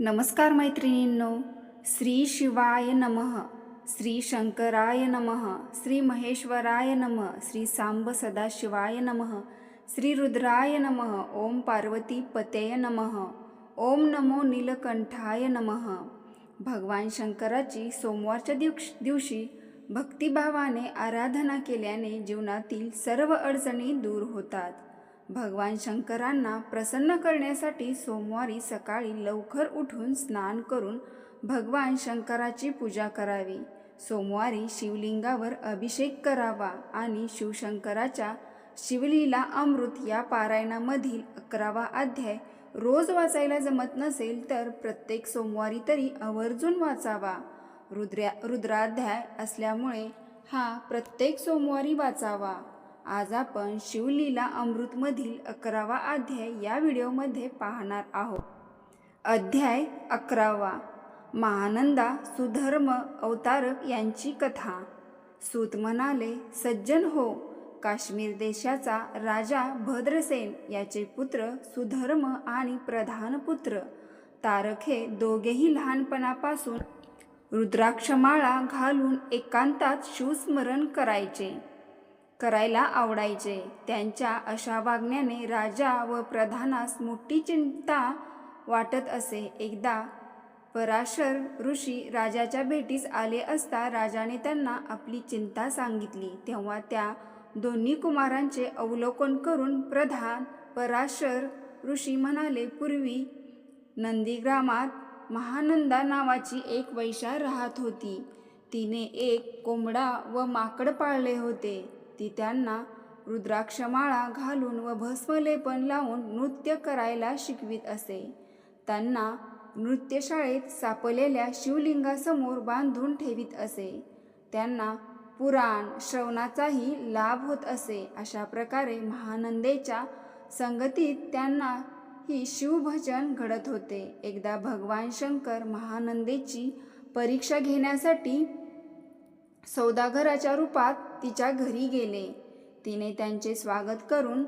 नमस्कार मैत्रिणींनो श्री शिवाय नमः श्री शंकराय नमः श्री महेश्वराय नमः श्री सांब सदाशिवाय नमः श्री रुद्राय नमः ओम पार्वती पतेय नमः ओम नमो नीलकंठाय नमः. भगवान शंकराची सोमवारच्या दिवश दिवशी भक्तिभावाने आराधना केल्याने जीवनातील सर्व अडचणी दूर होतात. भगवान शंकरांना प्रसन्न करण्यासाठी सोमवारी सकाळी लवकर उठून स्नान करून भगवान शंकराची पूजा करावी. सोमवारी शिवलिंगावर अभिषेक करावा आणि शिवशंकराच्या शिवलीला अमृत या पारायणामधील अकरावा अध्याय रोज वाचायला जमत नसेल तर प्रत्येक सोमवारी तरी आवर्जून वाचावा. रुद्र्या रुद्राध्याय असल्यामुळे हा प्रत्येक सोमवारी वाचावा. आज आपण शिवलीला अमृतमधील अकरावा अध्याय या व्हिडिओमध्ये पाहणार आहोत. अध्याय अकरावा. महानंदा सुधर्म अवतारक यांची कथा. सूत म्हणाले सज्जन हो काश्मीर देशाचा राजा भद्रसेन याचे पुत्र सुधर्म आणि प्रधान पुत्र. तारक हे दोघेही लहानपणापासून रुद्राक्षमाळा घालून एकांतात शिवस्मरण करायचे. करायला आवडायचे. त्यांच्या अशा वागण्याने राजा व प्रधानास मोठी चिंता वाटत असे. एकदा पराशर ऋषी राजाच्या भेटीस आले असता राजाने त्यांना आपली चिंता सांगितली. तेव्हा त्या दोन्ही कुमारांचे अवलोकन करून प्रधान पराशर ऋषी म्हणाले पूर्वी नंदीग्रामात महानंदा नावाची एक वैशा राहत होती. तिने एक कोंबडा व माकड पाळले होते. ती त्यांना रुद्राक्षमाळा घालून व भस्मलेपन लावून नृत्य करायला शिकवित असे. त्यांना नृत्यशाळेत सापलेल्या शिवलिंगासमोर बांधून ठेवीत असे. त्यांना पुराण श्रवणाचाही लाभ होत असे अशा प्रकारे महानंदेच्या संगतीत त्यांना ही शिवभजन घडत होते. एकदा भगवान शंकर महानंदेची परीक्षा घेण्यासाठी सौदागराच्या रूपात तिच्या घरी गेले. तिने त्यांचे स्वागत करून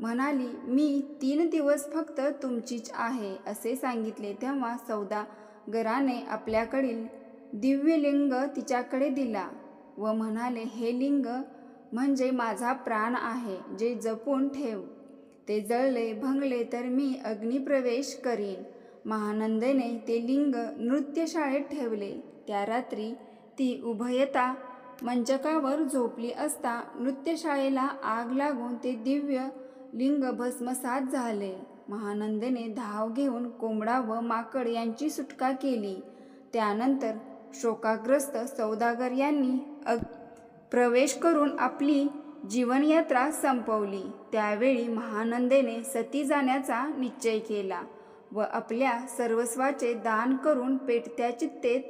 म्हणाली मी तीन दिवस फक्त तुमचीच आहे असे सांगितले. तेव्हा सौदागराने आपल्याकडील दिव्य लिंग तिच्याकडे दिला व म्हणाले हे लिंग म्हणजे माझा प्राण आहे जे जपून ठेव. ते जळले भंगले तर मी अग्निप्रवेश करीन. महानंदेने ते लिंग नृत्यशाळेत ठेवले. त्या रात्री ती उभयता मंचकावर झोपली असता नृत्यशाळेला आग लागून ते दिव्य लिंग भस्मसात झाले. महानंदेने धाव घेऊन कोंबडा व माकड यांची सुटका केली. त्यानंतर शोकाग्रस्त सौदागर यांनी अग प्रवेश करून आपली जीवनयात्रा संपवली. त्यावेळी महानंदेने सती जाण्याचा निश्चय केला व आपल्या सर्वस्वाचे दान करून पेटत्या चित्तेत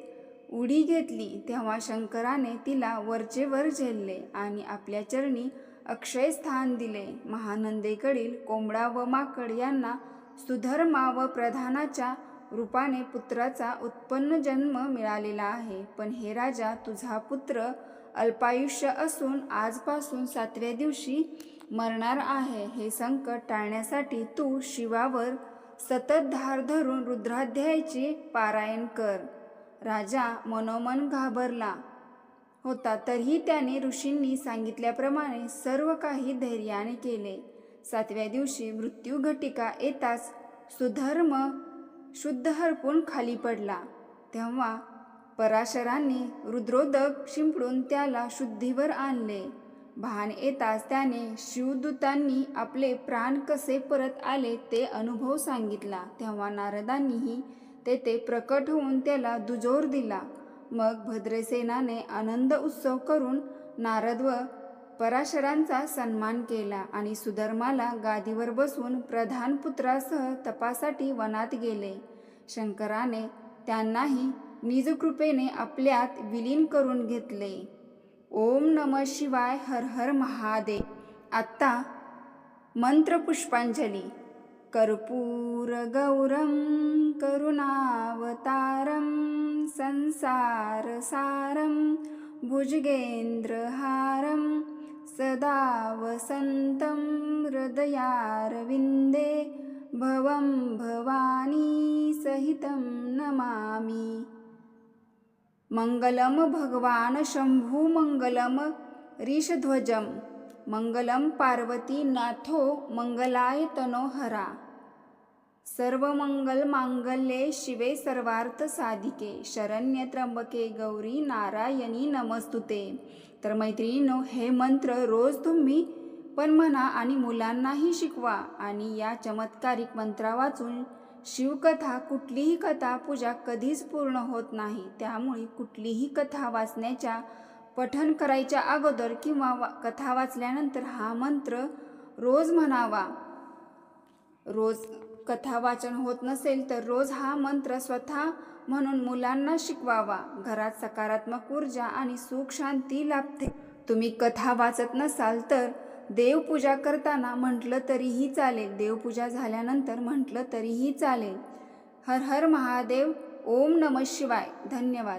उडी घेतली तेव्हा शंकराने तिला वरचे वर झेलले आणि आपल्या चरणी अक्षय स्थान दिले. महानंदेकडील कोंबडा व माकड यांना सुधर्मा व प्रधानाच्या रूपाने पुत्राचा उत्पन्न जन्म मिळालेला आहे. पण हे राजा तुझा पुत्र अल्पायुष्य असून आजपासून सातव्या दिवशी मरणार आहे. हे संकट टाळण्यासाठी तू शिवावर सतत धार धरून रुद्राध्यायाचे पारायण कर. राजा मनोमन घाबरला होता. तरीही त्याने ऋषींनी सांगितल्याप्रमाणे सर्व काही धैर्याने केले. सातव्या दिवशी मृत्यू घटिका येताच सुधर्म शुद्ध हरपून खाली पडला. तेव्हा पराशरांनी रुद्रोदक शिंपडून त्याला शुद्धीवर आणले. भान येताच त्याने शिवदूतांनी आपले प्राण कसे परत आले ते अनुभव सांगितला. तेव्हा नारदांनीही तेथे प्रकट होऊन त्याला दुजोर दिला. मग भद्रसेनाने आनंद उत्सव करून नारद व पराशरांचा सन्मान केला आणि सुधर्माला गादीवर बसून प्रधान पुत्रासह तपासाठी वनात गेले. शंकराने त्यांनाही निजकृपेने आपल्यात विलीन करून घेतले. ओम नम शिवाय हर हर महादेव. आत्ता मंत्रपुष्पांजली. कर्पूरगौरं करुणावतारं संसारसारं भुजगेन्द्रहारं सदा वसन्तं हृदयारविन्दे भवं भवानी सहितं नमामि। मङ्गलं भगवान् शम्भुमङ्गलं मंगलम पार्वती नाथो मंगलाय तनोहरा सर्वमंगलमांगल्ये शिवे सर्वार्थ साधिके. शरण्य त्र्यंबके गौरी नारायणी नमस्तुते. तर मैत्रिणींनो हे मंत्र रोज तुम्ही पण म्हणा आणि मुलांनाही शिकवा आणि या चमत्कारिक मंत्रा वाचून शिवकथा कुठलीही कथा पूजा कधीच पूर्ण होत नाही. त्यामुळे कुठलीही कथा वाचण्याच्या पठन करायच्या अगोदर किंवा वा कथा वाचल्यानंतर हा मंत्र रोज म्हणावा. रोज कथा वाचन होत नसेल तर रोज हा मंत्र स्वतः म्हणून मुलांना शिकवावा. घरात सकारात्मक ऊर्जा आणि सुख शांती लाभते. तुम्ही कथा वाचत नसाल तर देवपूजा करताना म्हटलं तरीही चालेल. देवपूजा झाल्यानंतर म्हटलं तरीही चालेल. हर हर महादेव ओम नम शिवाय. धन्यवाद.